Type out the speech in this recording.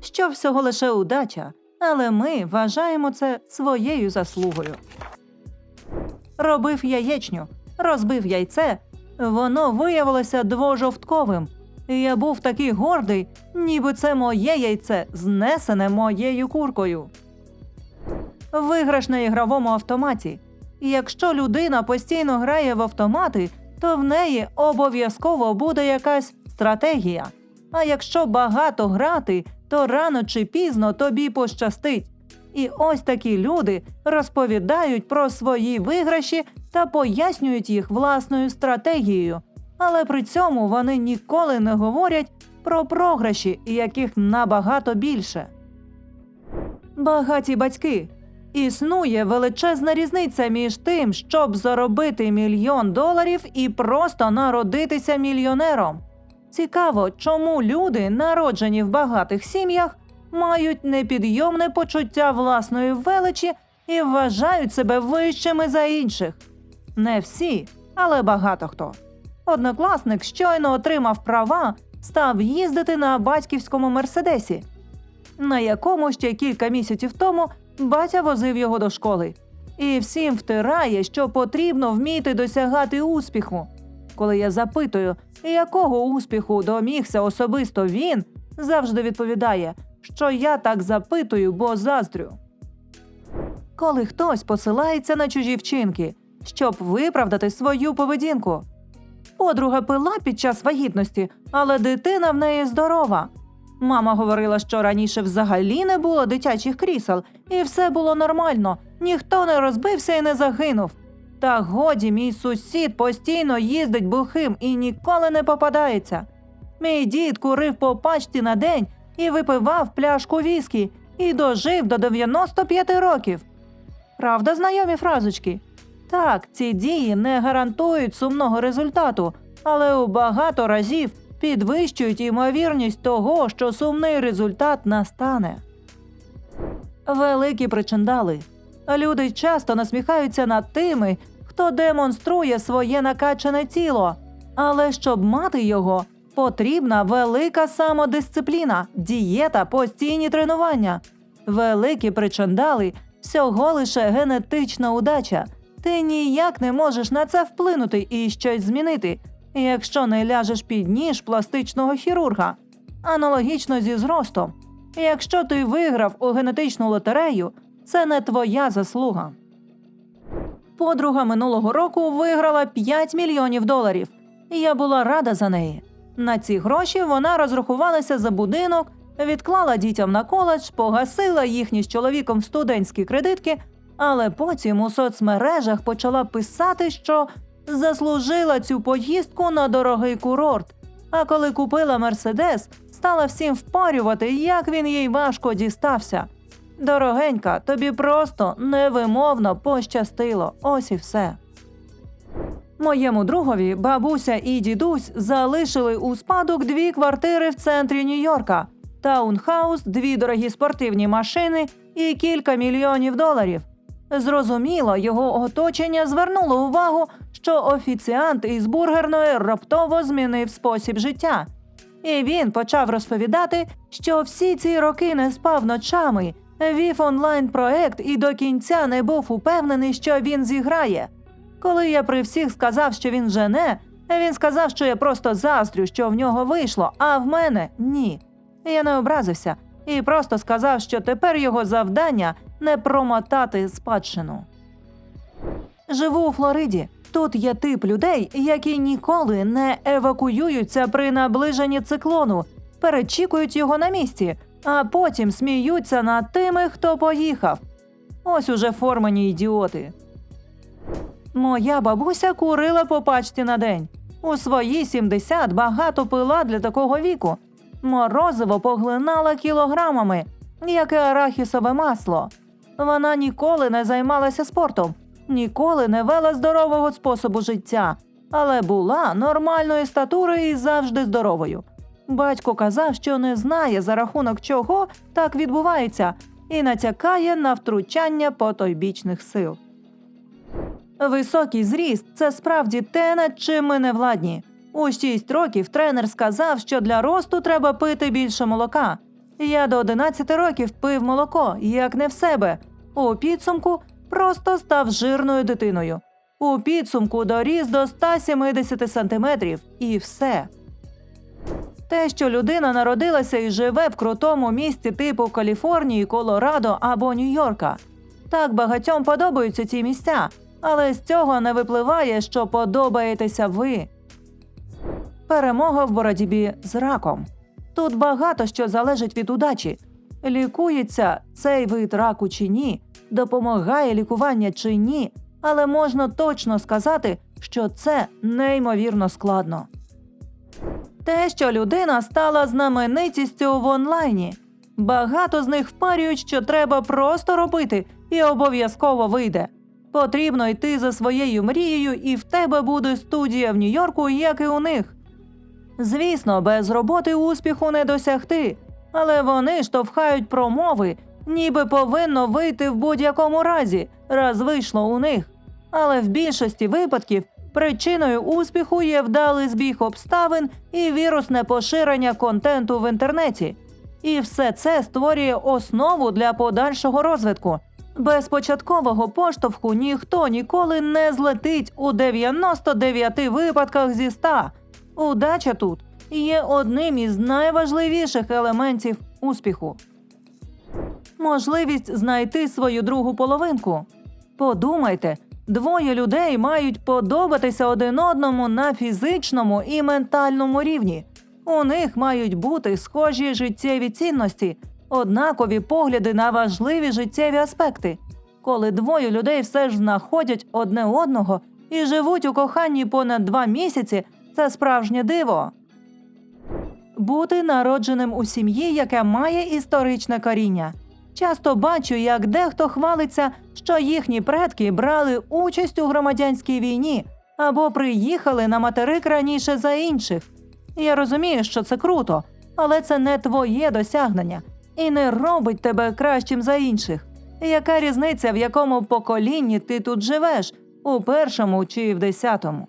що всього лише удача, але ми вважаємо це своєю заслугою. Робив яєчню, розбив яйце, воно виявилося двожовтковим. Я був такий гордий, ніби це моє яйце, знесене моєю куркою. Виграш на ігровому автоматі. Якщо людина постійно грає в автомати, то в неї обов'язково буде якась стратегія. А якщо багато грати, то рано чи пізно тобі пощастить. І ось такі люди розповідають про свої виграші та пояснюють їх власною стратегією, але при цьому вони ніколи не говорять про програші, яких набагато більше. Багаті батьки. Існує величезна різниця між тим, щоб заробити мільйон доларів і просто народитися мільйонером. Цікаво, чому люди, народжені в багатих сім'ях, мають непідйомне почуття власної величі і вважають себе вищими за інших. Не всі, але багато хто. Однокласник щойно отримав права, став їздити на батьківському мерседесі, на якому ще кілька місяців тому батя возив його до школи. І всім втирає, що потрібно вміти досягати успіху. Коли я запитую, якого успіху домігся особисто він, завжди відповідає, що я так запитую, бо заздрю. Коли хтось посилається на чужі вчинки, щоб виправдати свою поведінку. Подруга пила під час вагітності, але дитина в неї здорова. Мама говорила, що раніше взагалі не було дитячих крісел, і все було нормально, ніхто не розбився і не загинув. Та годі, мій сусід постійно їздить бухим і ніколи не попадається. Мій дід курив по пачці на день і випивав пляшку віскі і дожив до 95 років. Правда, знайомі фразочки? Так, ці дії не гарантують сумного результату, але у багато разів підвищують ймовірність того, що сумний результат настане. Великі причиндали. Люди часто насміхаються над тими, хто демонструє своє накачане тіло. Але щоб мати його, потрібна велика самодисципліна, дієта, постійні тренування. Великі причиндали всього лише генетична удача. Ти ніяк не можеш на це вплинути і щось змінити, якщо не ляжеш під ніж пластичного хірурга. Аналогічно зі зростом. Якщо ти виграв у генетичну лотерею, це не твоя заслуга. Подруга минулого року виграла 5 мільйонів доларів, і я була рада за неї. На ці гроші вона розрахувалася за будинок, відклала дітям на коледж, погасила їхні з чоловіком студентські кредитки, але потім у соцмережах почала писати, що заслужила цю поїздку на дорогий курорт. А коли купила мерседес, стала всім впарювати, як він їй важко дістався. Дорогенька, тобі просто невимовно пощастило. Ось і все. Моєму другові бабуся і дідусь залишили у спадок дві квартири в центрі Нью-Йорка, таунхаус, дві дорогі спортивні машини і кілька мільйонів доларів. Зрозуміло, його оточення звернуло увагу, що офіціант із бургерної раптово змінив спосіб життя. І він почав розповідати, що всі ці роки не спав ночами, вів онлайн-проект і до кінця не був упевнений, що він зіграє. Коли я при всіх сказав, що він жене, він сказав, що я просто заздрю, що в нього вийшло, а в мене ні. Я не образився і просто сказав, що тепер його завдання не промотати спадщину. Живу у Флориді. Тут є тип людей, які ніколи не евакуюються при наближенні циклону, перечікують його на місці, а потім сміються над тими, хто поїхав. Ось уже формані ідіоти. Моя бабуся курила по пачці на день. У свої 70 багато пила для такого віку. Морозиво поглинала кілограмами, як і арахісове масло. Вона ніколи не займалася спортом, ніколи не вела здорового способу життя, але була нормальної статури і завжди здоровою. Батько казав, що не знає за рахунок чого так відбувається, і натякає на втручання потойбічних сил. Високий зріст це справді те, над чим ми не владні. У 6 років тренер сказав, що для росту треба пити більше молока. Я до 11 років пив молоко, як не в себе. У підсумку просто став жирною дитиною. У підсумку доріс до 170 сантиметрів і все. Те, що людина народилася і живе в крутому місті типу Каліфорнії, Колорадо або Нью-Йорка. Так багатьом подобаються ці місця, але з цього не випливає, що подобаєтеся ви. Перемога в боротьбі з раком. Тут багато що залежить від удачі. Лікується цей вид раку чи ні, допомагає лікування чи ні, але можна точно сказати, що це неймовірно складно. Те, що людина стала знаменитістю в онлайні. Багато з них впарюють, що треба просто робити, і обов'язково вийде. Потрібно йти за своєю мрією, і в тебе буде студія в Нью-Йорку, як і у них. Звісно, без роботи успіху не досягти, але вони штовхають промови, ніби повинно вийти в будь-якому разі, раз вийшло у них. Але в більшості випадків причиною успіху є вдалий збіг обставин і вірусне поширення контенту в інтернеті. І все це створює основу для подальшого розвитку. Без початкового поштовху ніхто ніколи не злетить у 99 випадках зі 100. Удача тут є одним із найважливіших елементів успіху. Можливість знайти свою другу половинку. Подумайте, двоє людей мають подобатися один одному на фізичному і ментальному рівні. У них мають бути схожі життєві цінності, однакові погляди на важливі життєві аспекти. Коли двоє людей все ж знаходять одне одного і живуть у коханні понад два місяці, це справжнє диво. Бути народженим у сім'ї, яка має історичне коріння. Часто бачу, як дехто хвалиться, що їхні предки брали участь у громадянській війні або приїхали на материк раніше за інших. Я розумію, що це круто, але це не твоє досягнення і не робить тебе кращим за інших. Яка різниця, в якому поколінні ти тут живеш, у першому чи в десятому?